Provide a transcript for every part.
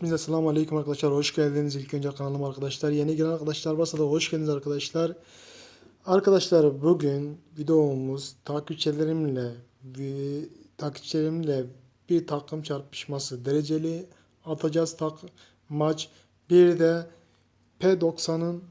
Hepinize selamun aleyküm arkadaşlar. Hoş geldiniz ilk önce kanalıma arkadaşlar. Yeni gelen arkadaşlar varsa da hoş geldiniz arkadaşlar. Arkadaşlar bugün videomuz takipçilerimle bir takipçilerimle bir takım çarpışması dereceli atacağız tak maç. Bir de P90'ın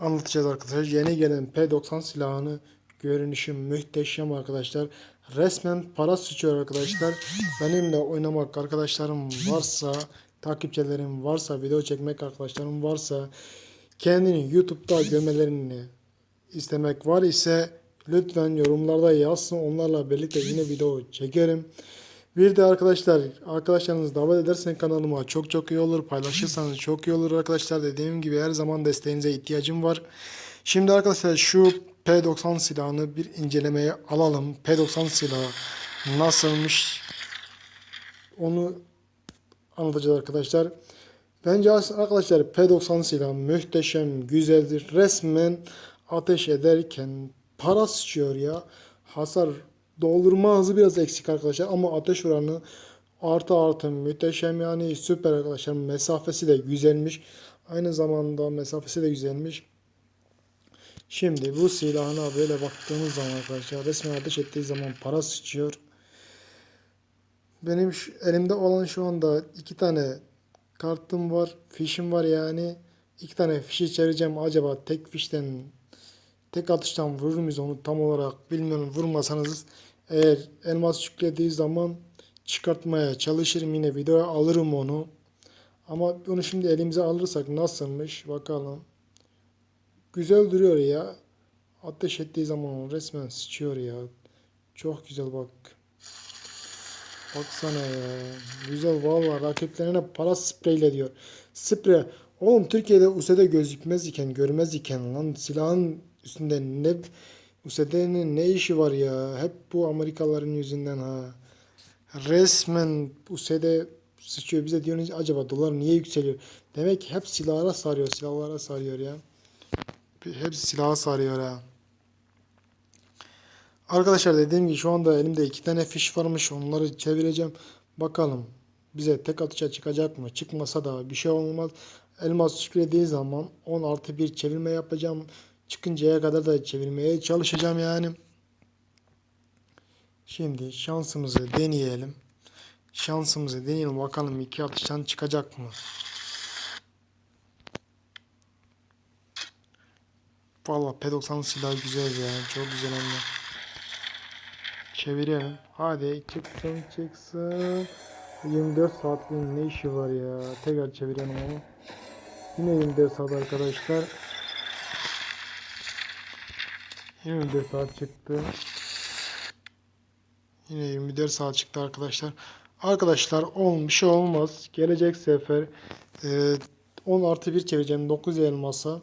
anlatacağız arkadaşlar. Yeni gelen P90 silahını görünüşü muhteşem arkadaşlar. Resmen para sıçıyor arkadaşlar. Benimle oynamak arkadaşlarım varsa, takipçilerim varsa, video çekmek arkadaşlarım varsa kendini YouTube'da görmelerini istemek var ise lütfen yorumlarda yazsın. Onlarla birlikte yine video çekerim. Bir de arkadaşlar arkadaşlarınızı davet edersen kanalıma çok çok iyi olur. Paylaşırsanız çok iyi olur arkadaşlar. Dediğim gibi her zaman desteğinize ihtiyacım var. Şimdi arkadaşlar şu P90 silahını bir incelemeye alalım. P90 silahı nasılmış onu anlatacağız arkadaşlar. Bence arkadaşlar P90 silahı muhteşem, güzeldir. Resmen ateş ederken para sıçıyor ya. Hasar doldurma hızı biraz eksik arkadaşlar ama ateş oranı artı artı muhteşem yani süper arkadaşlar. Mesafesi de güzelmiş. Aynı zamanda mesafesi de güzelmiş. Şimdi bu silahına böyle baktığımız zaman arkadaşlar resmen ateş ettiği zaman para sıçıyor. Benim şu- elimde olan şu anda iki tane kartım var. Fişim var yani. İki tane fişi çevireceğim. Acaba tek fişten tek atıştan vurur muyuz onu tam olarak bilmiyorum. Vurmasanız eğer elmas yüklediği zaman çıkartmaya çalışırım. Yine videoya alırım onu. Ama onu şimdi elimize alırsak nasılmış bakalım. Güzel duruyor ya. Ateş ettiği zaman resmen sıçıyor ya. Çok güzel bak. Baksana ya. Güzel valla rakiplerine para spreyle diyor. Sprey. Oğlum Türkiye'de USD gözükmez iken görmez iken lan silahın üstünde ne USD'nin ne işi var ya. Hep bu Amerikalıların yüzünden ha. Resmen USD sıçıyor. Bize diyorsunuz acaba dolar niye yükseliyor? Demek hep silahlara sarıyor. Silahlara sarıyor ya. Hepsi silaha sarıyor ha. Arkadaşlar dediğim gibi şu anda elimde iki tane fiş varmış. Onları çevireceğim. Bakalım bize tek atışa çıkacak mı? Çıkmasa da bir şey olmaz. Elmas yüklediği zaman 10 artı 1 çevirme yapacağım. Çıkıncaya kadar da çevirmeye çalışacağım yani. Şimdi şansımızı deneyelim. Şansımızı deneyelim. Bakalım iki atıştan çıkacak mı? Valla P90 silahı güzel ya. Çok güzel hem de. Çevirelim. Hadi çıksın çıksın. 24 saatliğin ne işi var ya. Tekrar çevirelim onu. Yine 24 saat arkadaşlar. 24 saat çıktı. Yine 24 saat çıktı arkadaşlar. Arkadaşlar olmuş olmaz. Gelecek sefer e, 10 artı 1 çevireceğim 9 elmasa.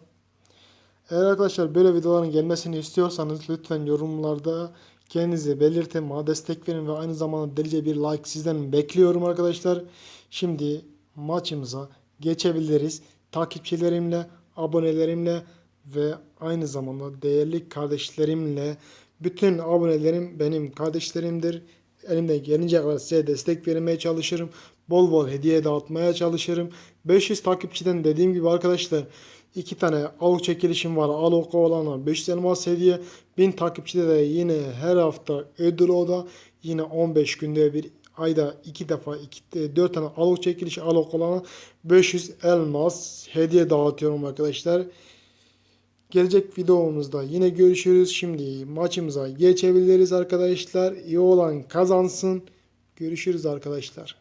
Eğer arkadaşlar böyle videoların gelmesini istiyorsanız lütfen yorumlarda kendinizi belirtin, bana destek verin ve aynı zamanda delice bir like sizden bekliyorum arkadaşlar. Şimdi maçımıza geçebiliriz. Takipçilerimle, abonelerimle ve aynı zamanda değerli kardeşlerimle bütün abonelerim benim kardeşlerimdir. Elimden gelince kadar size destek vermeye çalışırım. Bol bol hediye dağıtmaya çalışırım. 500 takipçiden dediğim gibi arkadaşlar iki tane avuk çekilişim var. Al oku olana 500 elmas hediye. 1000 takipçide de yine her hafta ödül oda. Yine 15 günde bir ayda iki defa iki, 4 tane alok çekilişi alok olana 500 elmas hediye dağıtıyorum arkadaşlar. Gelecek videomuzda yine görüşürüz. Şimdi maçımıza geçebiliriz arkadaşlar. İyi olan kazansın. Görüşürüz arkadaşlar.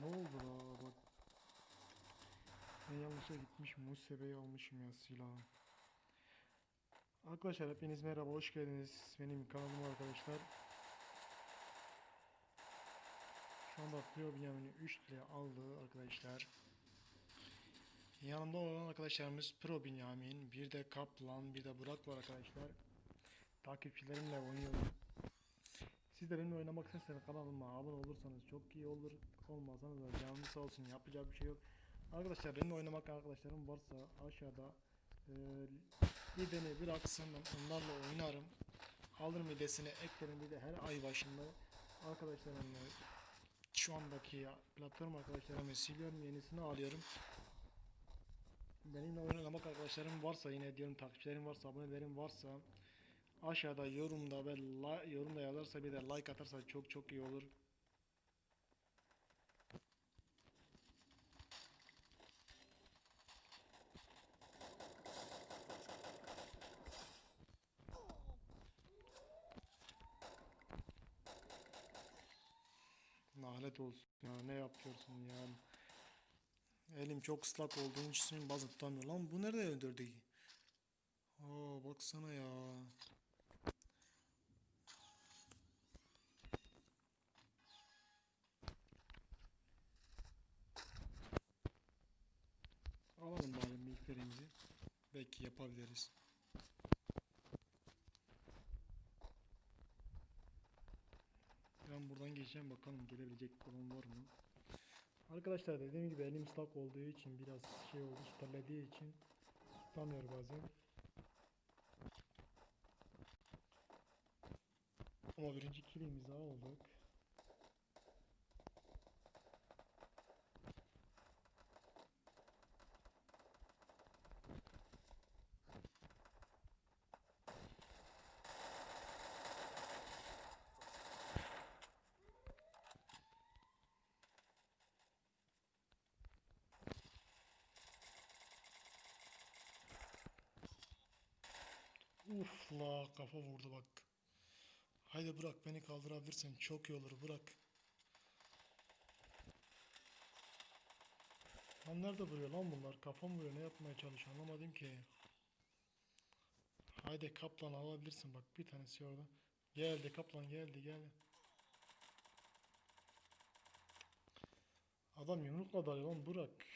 Ne oldu la bak. Ben yanlışa gitmiş Musebe'yi almışım ya silahı. Arkadaşlar hepiniz merhaba hoş geldiniz benim kanalıma arkadaşlar. Şu anda Pro Binyamin'i 3 liraya aldı arkadaşlar. Yanımda olan arkadaşlarımız Pro Binyamin, bir de Kaplan, bir de Burak var arkadaşlar. Takipçilerimle oynuyorum. Siz de benimle oynamak isterseniz kanalıma abone olursanız çok iyi olur. Olmazsanız da canınız sağ olsun yapacak bir şey yok. Arkadaşlar benimle oynamak arkadaşlarım varsa aşağıda e, bir beni bıraksın onlarla oynarım. Alırım midesini eklerim bir de her ay başında arkadaşlarımla şu andaki platform arkadaşlarımı siliyorum yenisini alıyorum. Benimle oynamak arkadaşlarım varsa yine diyorum takipçilerim varsa abonelerim varsa aşağıda yorumda ve yorumda yazarsa bir de like atarsa çok çok iyi olur. Lanet olsun ya ne yapıyorsun ya. Elim çok ıslak olduğu için bazı tutamıyor. Lan bu nerede öldürdü? Aa baksana ya. Alalım bari miğferimizi. Belki yapabiliriz. Ben buradan geçeceğim bakalım gelebilecek olan var mı? Arkadaşlar dediğim gibi elim ıslak olduğu için biraz şey oldu terlediği için tutamıyor bazen. Ama birinci kilimizi aldık. Uf la kafa vurdu bak. Haydi bırak beni kaldırabilirsen çok iyi olur bırak. Lan nerede vuruyor lan bunlar? Kafam vuruyor ne yapmaya çalışıyor anlamadım ki. Haydi kaplan alabilirsin bak bir tanesi orada. Geldi kaplan geldi geldi. Adam yumrukla dalıyor lan bırak.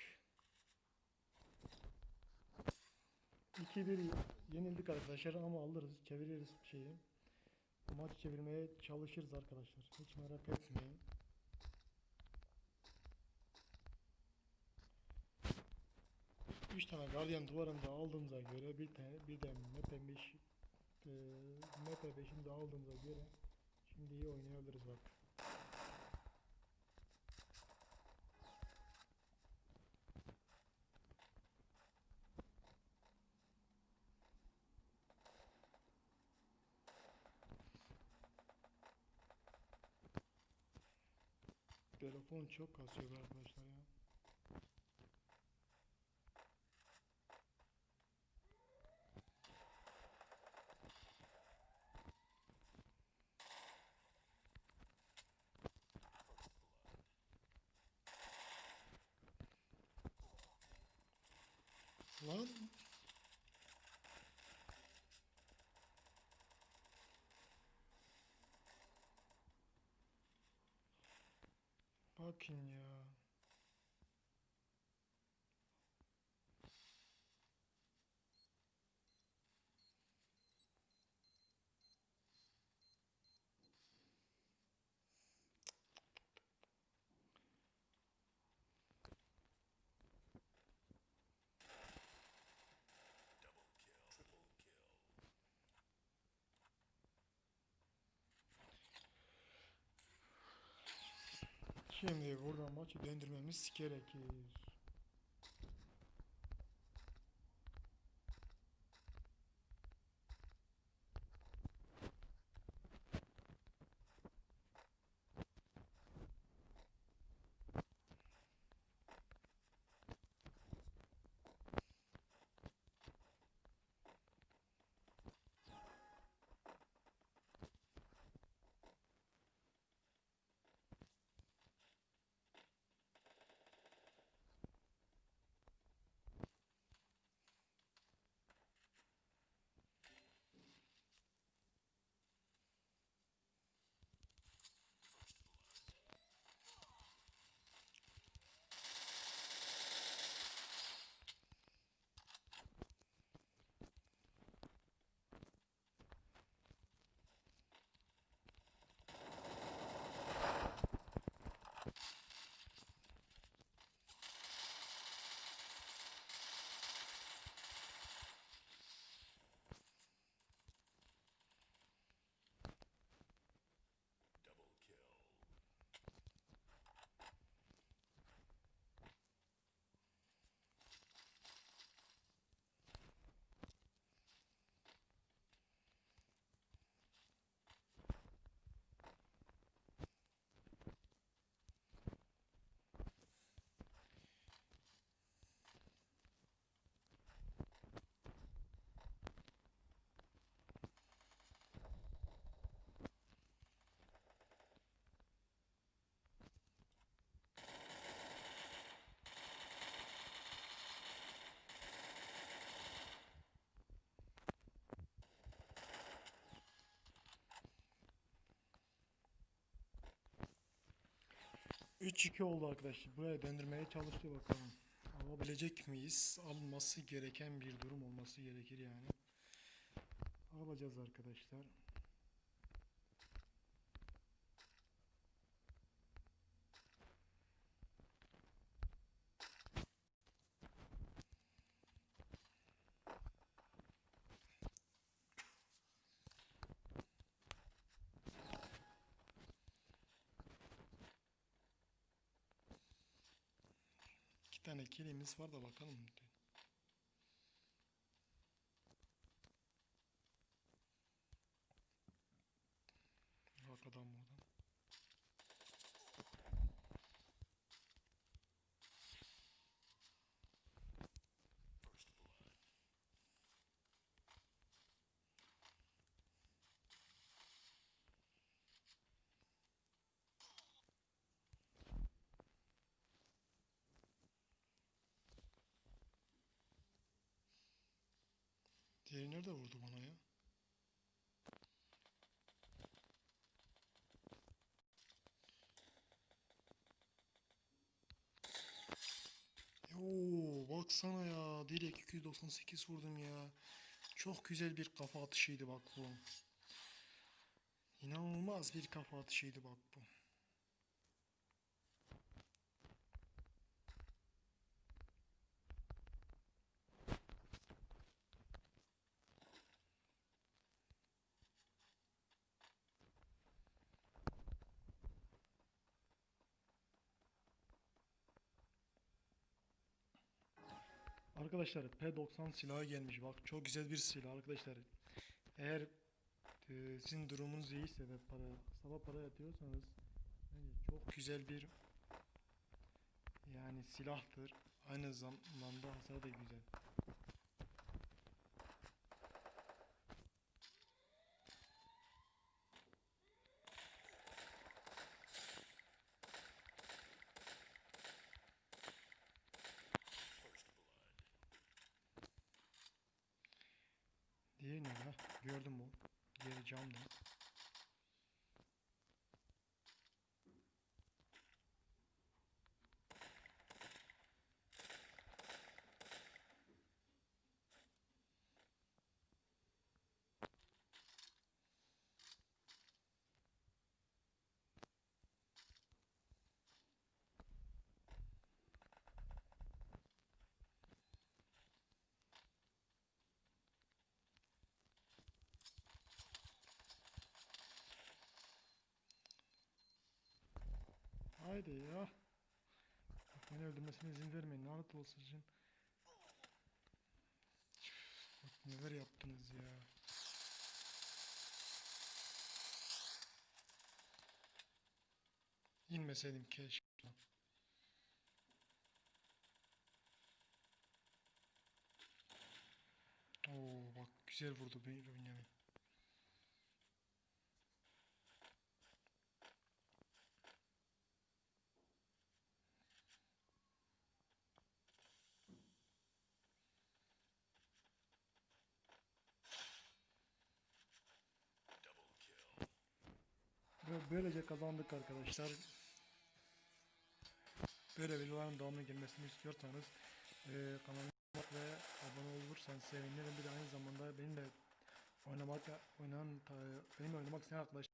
2-1 yenildik arkadaşlar ama alırız çeviririz şeyi. Maç çevirmeye çalışırız arkadaşlar. Hiç merak etmeyin. Üç tane gardiyan duvarında aldığımıza göre bir tane bir de Mepe 5 e, Mepe 5'ini de aldığımıza göre şimdi iyi oynayabiliriz bak. Telefon çok kasıyor arkadaşlar ya. Lan bakın ya. Şimdi burada maçı döndürmemiz gerekir. 3-2 oldu arkadaşlar. Buraya döndürmeye çalıştı bakalım. Alabilecek miyiz? Alınması gereken bir durum olması gerekir yani. Alacağız arkadaşlar. Kilimiz var da bakalım. Bak adam buradan. Diğeri nerede vurdu bana ya? Yoo baksana ya direkt 298 vurdum ya. Çok güzel bir kafa atışıydı bak bu. İnanılmaz bir kafa atışıydı bak bu. Arkadaşlar P90 silahı gelmiş. Bak çok güzel bir silah arkadaşlar. Eğer e, sizin durumunuz iyiyse ve para, sabah para yatıyorsanız bence çok güzel bir yani silahtır. Aynı zamanda hasarı da güzel. Diğeri ne ha? Gördüm bu. Diğeri camda. Haydi ya. Bak beni öldürmesine izin vermeyin. Lanet sizin. Bak neler yaptınız ya. İnmeseydim keşke. Oo bak güzel vurdu beni Ve böylece kazandık arkadaşlar. Böyle videoların devamlı gelmesini istiyorsanız eee kanalıma ve abone olursanız sevinirim. Bir de aynı zamanda benimle oynamak oynayan benimle oynamak isteyen arkadaşlar